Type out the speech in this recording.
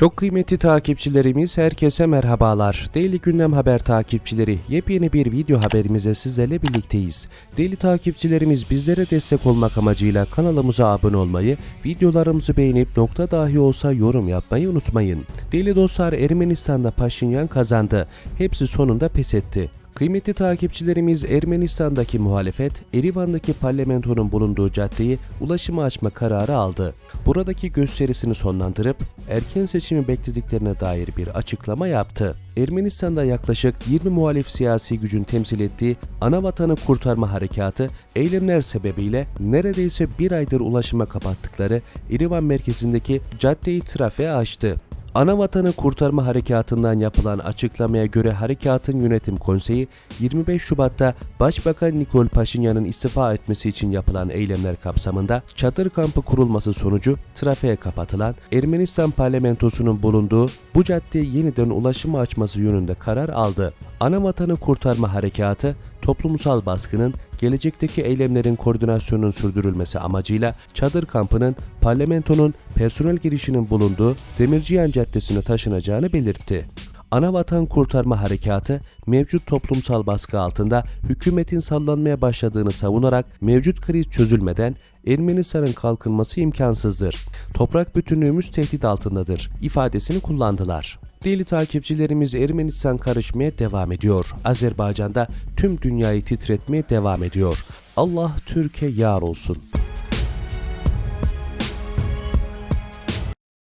Çok kıymetli takipçilerimiz herkese merhabalar. Daily Gündem Haber takipçileri yepyeni bir video haberimize sizlerle birlikteyiz. Daily takipçilerimiz bizlere destek olmak amacıyla kanalımıza abone olmayı, videolarımızı beğenip nokta dahi olsa yorum yapmayı unutmayın. Daily dostlar Ermenistan'da Paşinyan kazandı. Hepsi sonunda pes etti. Kıymetli takipçilerimiz Ermenistan'daki muhalefet, Erivan'daki parlamentonun bulunduğu caddeyi ulaşıma açma kararı aldı. Buradaki gösterisini sonlandırıp erken seçimi beklediklerine dair bir açıklama yaptı. Ermenistan'da yaklaşık 20 muhalif siyasi gücün temsil ettiği Anavatanı Kurtarma Harekatı eylemler sebebiyle neredeyse bir aydır ulaşıma kapattıkları Erivan merkezindeki caddeyi trafiğe açtı. Anavatanı Kurtarma Harekatı'ndan yapılan açıklamaya göre harekatın yönetim konseyi 25 Şubat'ta Başbakan Nikol Paşinyan'ın istifa etmesi için yapılan eylemler kapsamında çadır kampı kurulması sonucu trafiğe kapatılan Ermenistan parlamentosunun bulunduğu bu caddeye yeniden ulaşımı açması yönünde karar aldı. Anavatanı Kurtarma Harekatı toplumsal baskının gelecekteki eylemlerin koordinasyonunun sürdürülmesi amacıyla çadır kampının parlamentonun personel girişinin bulunduğu Demirciyan Caddesi'ne taşınacağını belirtti. Anavatan Kurtarma Harekatı mevcut toplumsal baskı altında hükümetin sallanmaya başladığını savunarak mevcut kriz çözülmeden Ermenistan'ın kalkınması imkansızdır. Toprak bütünlüğümüz tehdit altındadır ifadesini kullandılar. Deli takipçilerimiz Ermenistan karışmaya devam ediyor. Azerbaycan'da tüm dünyayı titretmeye devam ediyor. Allah Türkiye yar olsun.